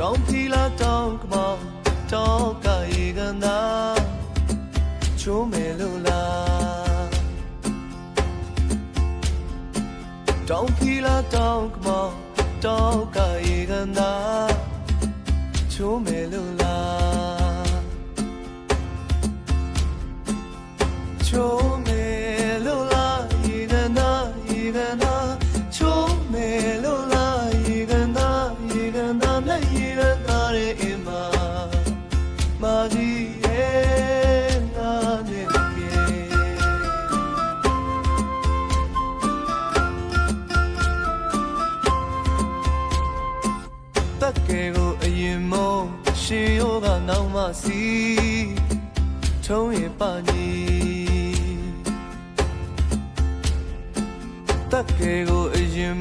တောင်ဖီလာတောင်ကမောင်တောင်ကရေကန်သာချိုးမယ်လို့လားတောင်ဖီလာတောင်ကမောင်တောင်ကရေကန်သာချိုးမယ်လို့လားချိုး နဲ့ကေတက်ကယ်ကိုအရင်မုံရှင်ရောကနောက်မှစီထုံးရင်ပါညီတက်ကယ်ကိုအရင်